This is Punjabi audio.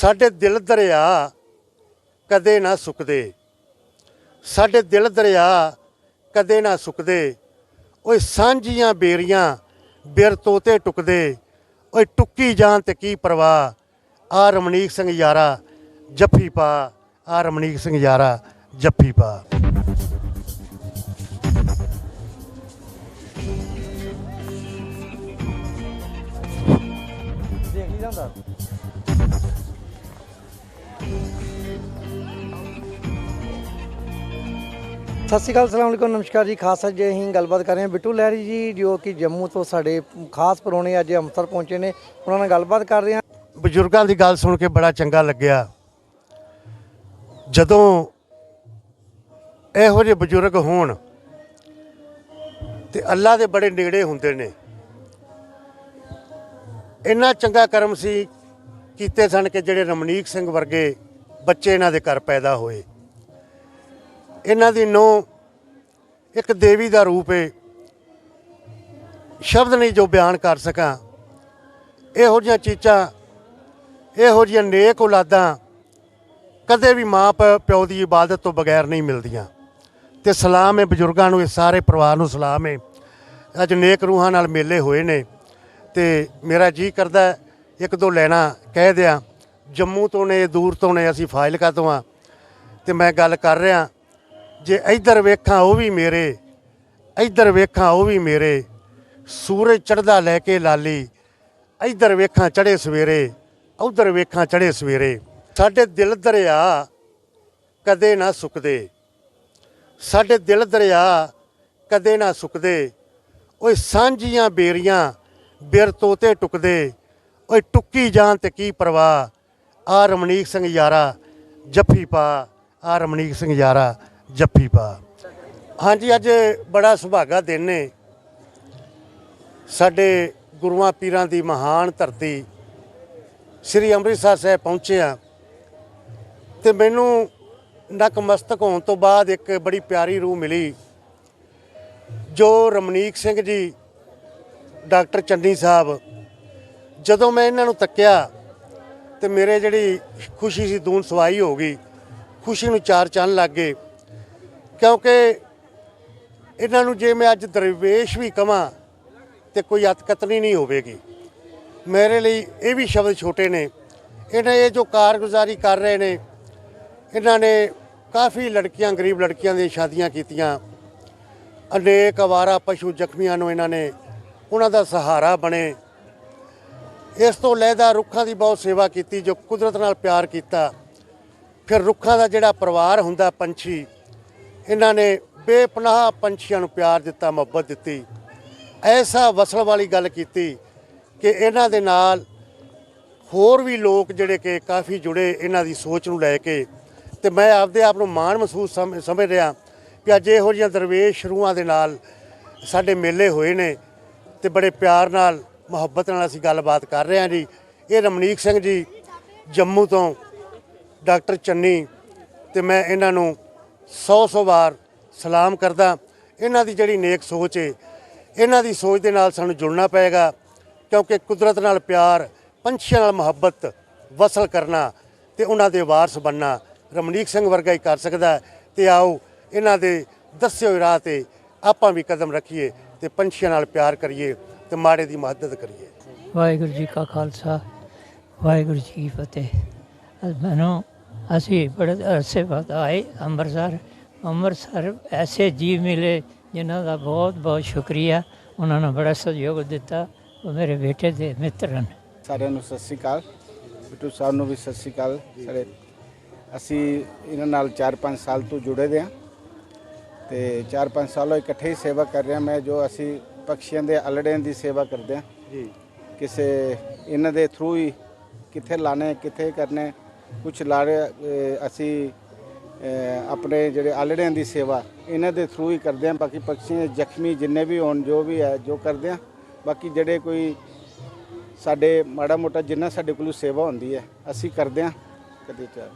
ਸਾਡੇ ਦਿਲ ਦਰਿਆ ਕਦੇ ਨਾ ਸੁੱਕਦੇ। ਸਾਡੇ ਦਿਲ ਦਰਿਆ ਕਦੇ ਨਾ ਸੁੱਕਦੇ। ਓਏ ਸਾਂਝੀਆਂ ਬੇਰੀਆਂ ਬਿਰ ਤੋਤੇ ਟੁਕਦੇ। ਓਏ ਟੁੱਕੀ ਜਾਣ ਤੇ ਕੀ ਪਰਵਾਹ। ਆ ਰਮਣੀਕ ਸਿੰਘ ਯਾਰਾ, ਜੱਫੀ ਪਾ। ਆ ਰਮਣੀਕ ਸਿੰਘ ਯਾਰਾ, ਜੱਫੀ ਪਾ। ਦੇਖ ਨਹੀਂ ਜਾਂਦਾ? ਸਤਿ ਸ਼੍ਰੀ ਅਕਾਲ ਸਲਾਮ ਅਲੈਕੁਮ, ਨਮਸਕਾਰ ਜੀ। ਖਾਸ ਅੱਜ ਅਸੀਂ ਗੱਲਬਾਤ ਕਰ ਰਹੇ ਹਾਂ ਬਿੱਟੂ ਲਹਿਰੀ ਜੀ, ਜੋ ਕਿ ਜੰਮੂ ਤੋਂ ਸਾਡੇ ਖਾਸ ਪਰੋਣੇ ਅੱਜ ਅੰਮ੍ਰਿਤਸਰ ਪਹੁੰਚੇ ਨੇ। ਉਹਨਾਂ ਨਾਲ ਗੱਲਬਾਤ ਕਰ ਰਹੇ ਹਾਂ। ਬਜ਼ੁਰਗਾਂ ਦੀ ਗੱਲ ਸੁਣ ਕੇ ਬੜਾ ਚੰਗਾ ਲੱਗਿਆ। ਜਦੋਂ ਇਹੋ ਜਿਹੇ ਬਜ਼ੁਰਗ ਹੋਣ ਤੇ ਅੱਲਾ ਦੇ ਬੜੇ ਨੇੜੇ ਹੁੰਦੇ ਨੇ, ਇੰਨਾ ਚੰਗਾ ਕਰਮ ਸੀ ਕੀਤੇ ਸਨ ਕਿ ਜਿਹੜੇ ਰਮਨੀਕ ਸਿੰਘ ਵਰਗੇ ਬੱਚੇ ਇਹਨਾਂ ਦੇ ਘਰ ਪੈਦਾ ਹੋਏ। ਇਹਨਾਂ ਦੀ ਨੋ ਇੱਕ ਦੇਵੀ ਦਾ ਰੂਪ ਹੈ ਸ਼ਬਦ ਨਹੀਂ ਜੋ ਬਿਆਨ ਕਰ ਸਕਾਂ। ਇਹੋ ਜਿਹੀਆਂ ਚੀਜ਼ਾਂ, ਇਹੋ ਜਿਹੀਆਂ ਨੇਕ ਔਲਾਦਾਂ ਕਦੇ ਵੀ ਮਾਂ ਪ- ਪਿਓ ਦੀ ਇਬਾਦਤ ਤੋਂ ਬਗੈਰ ਨਹੀਂ ਮਿਲਦੀਆਂ। ਤੇ ਸਲਾਮ ਹੈ ਬਜ਼ੁਰਗਾਂ ਨੂੰ, ਇਹ ਸਾਰੇ ਪਰਿਵਾਰ ਨੂੰ ਸਲਾਮ ਹੈ ਅੱਜ ਨੇਕ ਰੂਹਾਂ ਨਾਲ ਮੇਲੇ ਹੋਏ ਨੇ। ਤੇ ਮੇਰਾ ਜੀ ਕਰਦਾ, ਇੱਕ ਦੋ ਲੈਣਾ ਕਹਿ ਦਿਆਂ। ਜੰਮੂ ਤੋਂ ਨੇ, ਦੂਰ ਤੋਂ ਨੇ, ਅਸੀਂ ਫਾਜ਼ਿਲਕਾ ਤੋਂ ਆ ਤੇ ਮੈਂ ਗੱਲ ਕਰ ਰਿਹਾ। ਜੇ ਇੱਧਰ ਵੇਖਾਂ ਉਹ ਵੀ ਮੇਰੇ, ਇੱਧਰ ਵੇਖਾਂ ਉਹ ਵੀ ਮੇਰੇ, ਸੂਰਜ ਚੜ੍ਹਦਾ ਲੈ ਕੇ ਲਾਲੀ, ਇੱਧਰ ਵੇਖਾਂ ਚੜੇ ਸਵੇਰੇ, ਉਧਰ ਵੇਖਾਂ ਚੜੇ ਸਵੇਰੇ। ਸਾਡੇ ਦਿਲ ਦਰਿਆ ਕਦੇ ਨਾ ਸੁੱਕਦੇ। ਸਾਡੇ ਦਿਲ ਦਰਿਆ ਕਦੇ ਨਾ ਸੁੱਕਦੇ। ਓਏ ਸਾਂਝੀਆਂ ਬੇਰੀਆਂ ਬਿਰ ਤੋਤੇ ਟੁਕਦੇ। ਓਏ ਟੁੱਕੀ ਜਾਣ ਤੇ ਕੀ ਪਰਵਾਹ। ਆ ਰਮਣੀਕ ਸਿੰਘ ਯਾਰਾ ਜੱਫੀ ਪਾ, ਆ ਰਮਣੀਕ ਸਿੰਘ ਯਾਰਾ। ਜੱਫੀ ਪਾ। ਹਾਂਜੀ, ਅੱਜ ਬੜਾ ਸੁਭਾਗਾ ਦਿਨ ਨੇ ਸਾਡੇ ਗੁਰੂਆਂ ਪੀਰਾਂ ਦੀ ਮਹਾਨ ਧਰਤੀ ਸ੍ਰੀ ਅੰਮ੍ਰਿਤਸਰ ਸਾਹਿਬ ਪਹੁੰਚੇ ਆ ਤੇ ਮੈਨੂੰ ਨਕਮਸਤਕ ਹੋਣ ਤੋਂ ਬਾਅਦ ਇੱਕ ਬੜੀ ਪਿਆਰੀ ਰੂਹ ਮਿਲੀ, ਜੋ ਰਮਨੀਕ ਸਿੰਘ ਜੀ, ਡਾਕਟਰ ਚੰਨੀ ਸਾਹਿਬ, ਜਦੋਂ ਮੈਂ ਇਹਨਾਂ ਨੂੰ ਤੱਕਿਆ ਤੇ ਮੇਰੇ ਜਿਹੜੀ ਖੁਸ਼ੀ ਸੀ, ਦੂਨ ਸਵਾਈ ਹੋ ਗਈ, ਖੁਸ਼ੀ ਨੂੰ ਚਾਰ ਚੰਨ ਲੱਗ ਗਏ। ਕਿਉਂਕਿ ਇਹਨਾਂ ਨੂੰ ਜੇ ਮੈਂ ਅੱਜ ਦਰਵੇਸ਼ ਵੀ ਕਵਾਂ ਤੇ ਕੋਈ ਅਤਕਤਨੀ ਨਹੀਂ ਹੋਵੇਗੀ। ਮੇਰੇ ਲਈ ਇਹ ਵੀ ਸ਼ਬਦ ਛੋਟੇ ਨੇ। ਇਹਨਾਂ ਇਹ ਜੋ ਕਾਰਗੁਜ਼ਾਰੀ ਕਰ ਰਹੇ ਨੇ, ਇਹਨਾਂ ਨੇ ਕਾਫੀ ਲੜਕੀਆਂ, ਗਰੀਬ ਲੜਕੀਆਂ ਦੀਆਂ ਸ਼ਾਦੀਆਂ ਕੀਤੀਆਂ। ਅਨੇਕ ਅਵਾਰਾ ਪਸ਼ੂ ਜ਼ਖਮੀਆਂ ਨੂੰ ਇਹਨਾਂ ਨੇ, ਉਹਨਾਂ ਦਾ ਸਹਾਰਾ ਬਣੇ। ਇਸ ਤੋਂ ਲੈਦਾ ਰੁੱਖਾਂ ਦੀ ਬਹੁਤ ਸੇਵਾ ਕੀਤੀ, ਜੋ ਕੁਦਰਤ ਨਾਲ ਪਿਆਰ ਕੀਤਾ। ਫਿਰ ਰੁੱਖਾਂ ਦਾ ਜਿਹੜਾ ਪਰਿਵਾਰ ਹੁੰਦਾ ਪੰਛੀ ਇਹਨਾਂ ਨੇ ਬੇਪਨਾਹ ਪੰਛੀਆਂ ਨੂੰ ਪਿਆਰ ਦਿੱਤਾ, ਮੁਹੱਬਤ ਦਿੱਤੀ। ਐਸਾ ਵਸਲ ਵਾਲੀ ਗੱਲ ਕੀਤੀ ਕਿ ਇਹਨਾਂ ਦੇ ਨਾਲ ਹੋਰ ਵੀ ਲੋਕ ਜਿਹੜੇ ਕਿ ਕਾਫੀ ਜੁੜੇ ਇਹਨਾਂ ਦੀ ਸੋਚ ਨੂੰ ਲੈ ਕੇ। ਤੇ ਮੈਂ ਆਪਦੇ ਆਪ ਨੂੰ ਮਾਣ ਮਹਿਸੂਸ ਸਮ- ਸਮਝ ਰਿਹਾ ਕਿ ਅੱਜ ਇਹੋ ਜਿਹੀਆਂ ਦਰਵੇਸ਼ ਰੂਹਾਂ ਦੇ ਨਾਲ ਸਾਡੇ ਮੇਲੇ ਹੋਏ ਨੇ ਤੇ ਬੜੇ ਪਿਆਰ ਨਾਲ, ਮੁਹੱਬਤ ਨਾਲ ਅਸੀਂ ਗੱਲਬਾਤ ਕਰ ਰਹੇ ਹਾਂ ਜੀ। ਇਹ ਰਮਨੀਕ ਸਿੰਘ ਜੀ ਜੰਮੂ ਤੋਂ ਡਾਕਟਰ ਚੰਨੀ ਤੇ ਮੈਂ ਇਹਨਾਂ ਨੂੰ ਸੌ ਸੌ ਵਾਰ ਸਲਾਮ ਕਰਦਾ। ਇਹਨਾਂ ਦੀ ਜਿਹੜੀ ਨੇਕ ਸੋਚ ਹੈ ਇਹਨਾਂ ਦੀ ਸੋਚ ਦੇ ਨਾਲ ਸਾਨੂੰ ਜੁੜਨਾ ਪਏਗਾ ਕਿਉਂਕਿ ਕੁਦਰਤ ਨਾਲ ਪਿਆਰ, ਪੰਛੀਆਂ ਨਾਲ ਮੁਹੱਬਤ ਵਸਲ ਕਰਨਾ ਤੇ ਉਹਨਾਂ ਦੇ ਵਾਰਸ ਬਣਨਾ ਰਮਨੀਕ ਸਿੰਘ ਵਰਗਾ ਹੀ ਕਰ ਸਕਦਾ ਹੈ। ਤੇ ਆਓ ਇਹਨਾਂ ਦੇ ਦੱਸੇ ਹੋਏ ਰਾਹ ਤੇ ਆਪਾਂ ਵੀ ਕਦਮ ਰੱਖੀਏ ਤੇ ਪੰਛੀਆਂ ਨਾਲ ਪਿਆਰ ਕਰੀਏ ਤੇ ਮਾੜੇ ਦੀ ਮਦਦ ਕਰੀਏ। ਵਾਹਿਗੁਰੂ ਜੀ ਕਾ ਖਾਲਸਾ, ਵਾਹਿਗੁਰੂ ਜੀ ਕੀ ਫਤਿਹ। ਮੈਨੂੰ ਅਸੀਂ ਬੜੇ ਅਰਸੇ ਬਾਅਦ ਆਏ ਅੰਮ੍ਰਿਤਸਰ। ਅੰਮ੍ਰਿਤਸਰ ਐਸੇ ਜੀਵ ਮਿਲੇ ਜਿਨ੍ਹਾਂ ਦਾ ਬਹੁਤ ਬਹੁਤ ਸ਼ੁਕਰੀਆ। ਉਹਨਾਂ ਨੇ ਬੜਾ ਸਹਿਯੋਗ ਦਿੱਤਾ ਉਹ ਮੇਰੇ ਬੇਟੇ ਦੇ ਮਿੱਤਰ ਹਨ। ਸਾਰਿਆਂ ਨੂੰ ਸਤਿ ਸ੍ਰੀ ਅਕਾਲ। ਬਿੱਟੂ ਸਾਹਿਬ ਨੂੰ ਵੀ ਸਤਿ ਸ੍ਰੀ ਅਕਾਲ। ਸਾਡੇ ਅਸੀਂ ਇਹਨਾਂ ਨਾਲ 4-5 ਸਾਲ ਤੋਂ ਜੁੜੇ ਦੇ ਹਾਂ ਤੇ 4-5 ਸਾਲੋਂ ਇਕੱਠੇ ਹੀ ਸੇਵਾ ਕਰ ਰਹੇ ਹਾਂ। ਮੈਂ ਜੋ ਅਸੀਂ ਪਕਸ਼ੀਆਂ ਦੇ ਅਲੜਿਆਂ ਦੀ ਸੇਵਾ ਕਰਦੇ ਹਾਂ। ਜੀ। ਕਿਸੇ ਇਹਨਾਂ ਦੇ ਥਰੂ ਹੀ ਕਿੱਥੇ ਲਾਣੇ ਕਿੱਥੇ ਕਰਨੇ ਕੁਝ ਲੜ ਅਸੀਂ ਆਪਣੇ ਜਿਹੜੇ ਆਲੜਿਆਂ ਦੀ ਸੇਵਾ, ਇਹਨਾਂ ਦੇ ਥਰੂ ਹੀ ਕਰਦੇ ਆ ਬਾਕੀ ਪੰਛੀ ਜ਼ਖਮੀ ਜਿੰਨੇ ਵੀ ਹੋਣ, ਜੋ ਵੀ ਹੈ, ਜੋ ਕਰਦੇ ਆ ਬਾਕੀ ਜਿਹੜੇ ਕੋਈ ਸਾਡੇ ਮਾੜਾ ਮੋਟਾ ਜਿੰਨਾ ਸਾਡੇ ਕੋਲ ਸੇਵਾ ਹੁੰਦੀ ਹੈ, ਅਸੀਂ ਕਰਦੇ ਆ ਕਦੇ ਚਾਹ